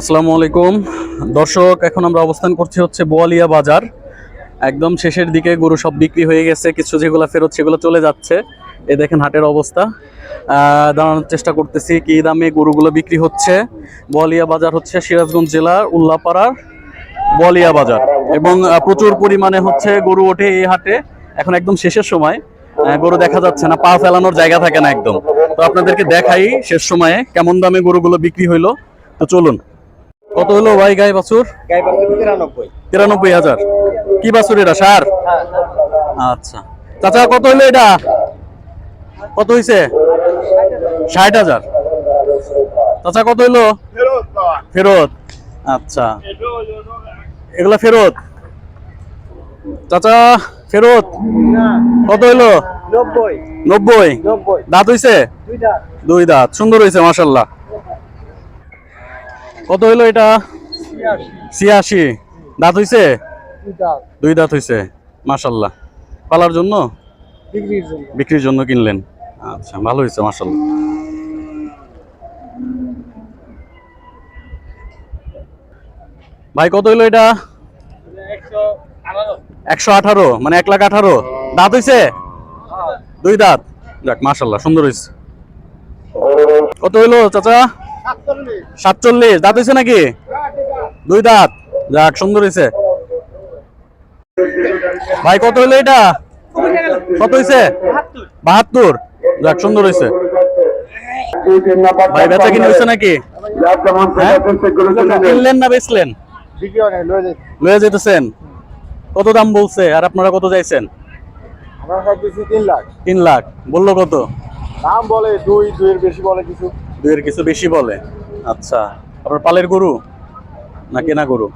আসসালামু আলাইকুম। দর্শক, এখন আমরা অবস্থান করছি হচ্ছে বোয়ালিয়া বাজার। একদম শেষের দিকে গরু সব বিক্রি হয়ে গেছে, কিছু যেগুলো ফেরত সেগুলো চলে যাচ্ছে। এ দেখেন হাটের অবস্থা। দাঁড়ানোর চেষ্টা করতেছি কি দামে গরুগুলো বিক্রি হচ্ছে। বোয়ালিয়া বাজার হচ্ছে সিরাজগঞ্জ জেলার উল্লাপাড়ার বোয়ালিয়া বাজার। এবং প্রচুর পরিমাণে হচ্ছে গরু ওঠে এই হাটে। এখন একদম শেষের সময়। গরু দেখা যাচ্ছে না, পা ফেলানোর জায়গা থাকে না একদম। তো আপনাদেরকে দেখাই শেষ সময়ে কেমন দামে গরুগুলো বিক্রি হইল। তো চলুন। কত হলো ভাই গাই বাছুর? গাই বাছুর তিরানব্বই তিরানব্বই হাজার। কি বাছুর এটা সার? আচ্ছা। চাচা কত হলো এটা? কত হইছে? ষাট হাজার। চাচা কত হইল ফেরত। আচ্ছা। এগুলা ফেরত? চাচা ফেরত? কত হইল নব্বই। নব্বই। দাঁত হইছে? দুইটা দুই দাঁত। সুন্দর হয়েছে মাসাল্লাহ কত হইল এটা? ছিয়াশি। দাঁত হইছে? দুই দাঁত। হইছে মাসাল্লাহ পালার জন্য? বিক্রির জন্য। কিনলেন। আচ্ছা ভালো হয়েছে মাসাল্লাহ ভাই কত হইল এটা? একশো আঠারো। মানে এক লাখ আঠারো। দাঁত হইছে? দুই দাঁত। যাক মাসাল্লাহ সুন্দর হয়েছে কত হইল চাচা? সাতচল্লিশ। দাঁত হইছে নাকি? দুই দাঁত। যাক সুন্দর হয়েছে। ভাই কত হইল এটা? কত হইছে বাহাত্তর। যাক সুন্দর হয়েছে। ভাই বেচা কিনে হয়েছে নাকি? হ্যাঁ? কিনলেন না বেচলেন? লয়ে যেতেছেন কত দাম বলছে? আর আপনারা কত চাইছেন? দিচ্ছি তিন লাখ। তিন লাখ। বলল কত? দাম বলে দুই দুইয়ের বেশি বলে কিছু। দুইয়ের কিছু বেশি বলে। আচ্ছা আপনার পালের গরু না কেনা গরু?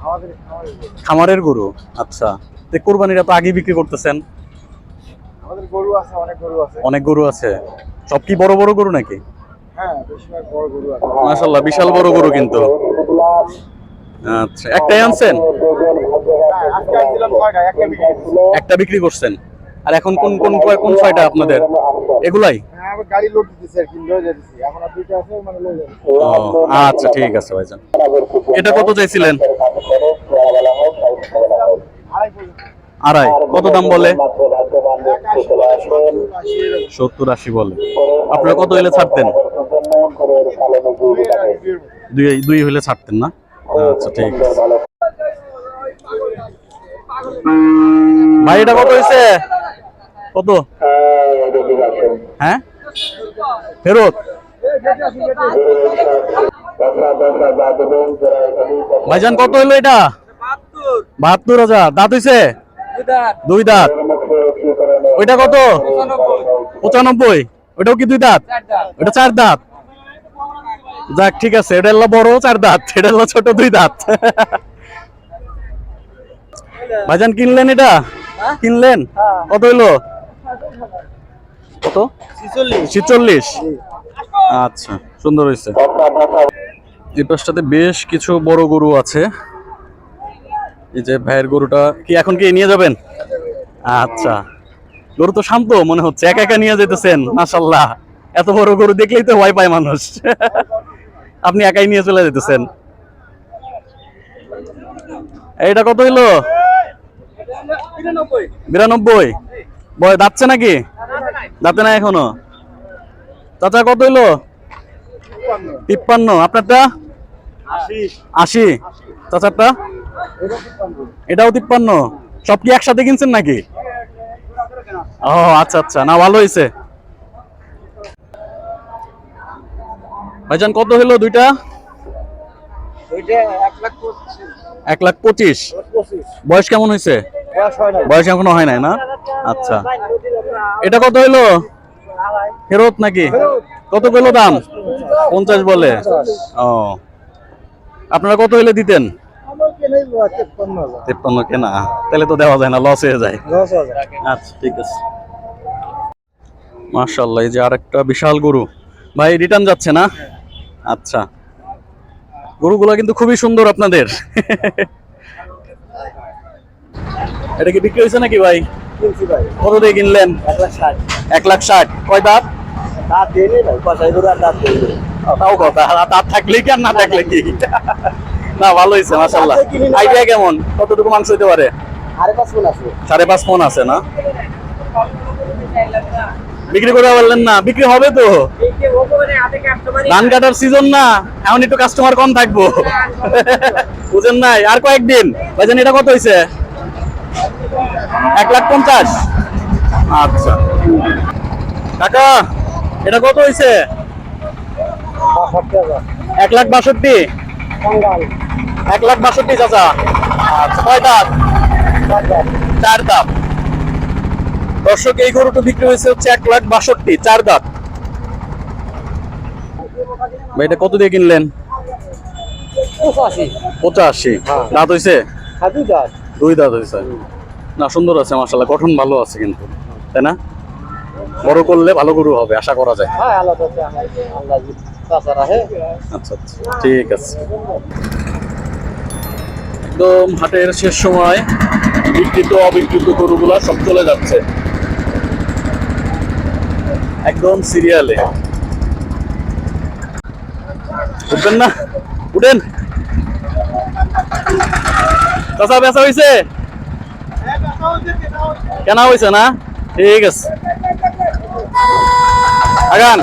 খামারের গরু আচ্ছা। তো কোরবানিটা তো আগে বিক্রি করতেছেন। অনেক গরু আছে। সব কি বড় বড় গরু নাকি? হ্যাঁ মাশাল্লাহ বিশাল বড় গরু কিন্তু। আচ্ছা একটাই আনছেন? হ্যাঁ, একটা বিক্রি করছেন। আর এখন কোন কোন কোন ছয়টা আপনাদের? এগুলাই? গাড়ি লোড দিতেছি আর কি লয়ে যাচ্ছি এখন আর দুইটা আছে মানে লয়ে যাচ্ছি আচ্ছা ঠিক আছে ভাইজান। এটা কত চাইছিলেন? আড়াই কত দাম বলে? সত্তর, আশি বলে। আপনারা কত হইলে ছাড়তেন। দুই দুই হইলে ছাড়তেন না? আচ্ছা ঠিক আছে। ভাই এটা কত হয়েছে কত? হ্যাঁ? ফেরত। ভাইজান, কত হইল এটা? বাহাত্তর হাজার। দাঁত হইছে? দুই দাঁত। ওইটা কত? পঁচানব্বই। ওইটাও কি দুই দাঁত? ওটা চার দাঁত। যাক, ঠিক আছে, এটা হলো বড় চার দাঁত, এটা হলো ছোট দুই দাঁত। ভাইজান, কিনলেন এটা? কিনলেন? কত হইল? কত? ছিচল্লিশ। আচ্ছা সুন্দর হয়েছে। এই পাশটাতে বেশ কিছু বড় গরু আছে। এই যে ভাইয়ের গরুটা কি এখন কি নিয়ে যাবেন? আচ্ছা। গরু তো শান্ত মনে হচ্ছে একা একা নিয়ে যেতেছেন মাশাল্লাহ এত বড় গরু দেখলেই তো ভয় পায় মানুষ। আপনি একাই নিয়ে চলে যেতেছেন। এইটা কত হইল? বিরানব্বই। বয় দাঁতছে নাকি? দাঁতে না এখনও? চাচা কত হইল? তিপ্পান্ন। আপনারটা? আশি। চাচারটা? এটাও তিপ্পান্ন। সব কি একসাথে কিনছেন নাকি? ও আচ্ছা আচ্ছা। না ভালো হয়েছে ভাইজান কত হলো দুইটা? এক লাখ পঁচিশ। বয়স কেমন হয়েছে হয় বয়স এখনও হয় নাই না? আচ্ছা। এটা কত হইল? ফেরত নাকি? কত পেল দাম? পঞ্চাশ বলে। ও। আপনারা কত হইলে দিতেন? তেপ্পান্ন কেনা। তাহলে তো দেওয়া যায় না লস হয়ে যায়। আচ্ছা ঠিক আছে। মার্শাল্লাহ এই যে আরেকটা বিশাল গরু। ভাই রিটার্ন যাচ্ছে না? আচ্ছা। গরুগুলো কিন্তু খুবই সুন্দর আপনাদের। এটা কি বিক্রি হয়েছে নাকি ভাই? কত দিয়ে কিনলেন? এক লাখ ষাট। কয় দাঁত? দাঁত দিয়ে নেই ভাই কষাই করে আর দাঁত দিয়ে নেই। তাও কথা দাঁত থাকলে কি আর না থাকলে কি? না ভালো হয়েছে মাসাল্লাহ আইডিয়া কেমন? কতটুকু মাংস হইতে পারে? আরে পাঁচ আছে। সাড়ে পাঁচ আছে না? বিক্রি করে পারলেন না বিক্রি হবে তো? ধান কাটার সিজন না এখন একটু কাস্টমার কম থাকব। বুঝেন নাই আর কয়েকদিন? ভাইজান এটা কত হয়েছে এক লাখ পঞ্চাশ। আচ্ছা। কাকা এটা কত হয়েছে এক লাখ বাষট্টি। এক লাখ বাষট্টি চাচা। আচ্ছা। কয় দাঁত? চার দাঁত। দর্শক এই গরুটা বিক্রি হয়েছে হচ্ছে এক লাখ বাষট্টি চার দাঁত। ভাই এটা কত দিয়ে কিনলেন? পঁচাশি। পঁচাশি। হ্যাঁ। দাঁত হয়েছে হাজু গাছ দুই দাঁত হয়েছে না সুন্দর আছে মাসাল্লাহ গঠন ভালো আছে কিন্তু তাই না? বড় করলে ভালো গরু হবে আশা করা যায়। হ্যাঁ আচ্ছা আচ্ছা ঠিক আছে। একদম হাটের শেষ সময় বিকৃত অবিকৃত গরুগুলা সব চলে যাচ্ছে। একদম সিরিয়ালে উঠবেন না? উঠেন। চাচা বেচা হয়েছে কেনা হয়েছে না? ঠিক আছে। আগান।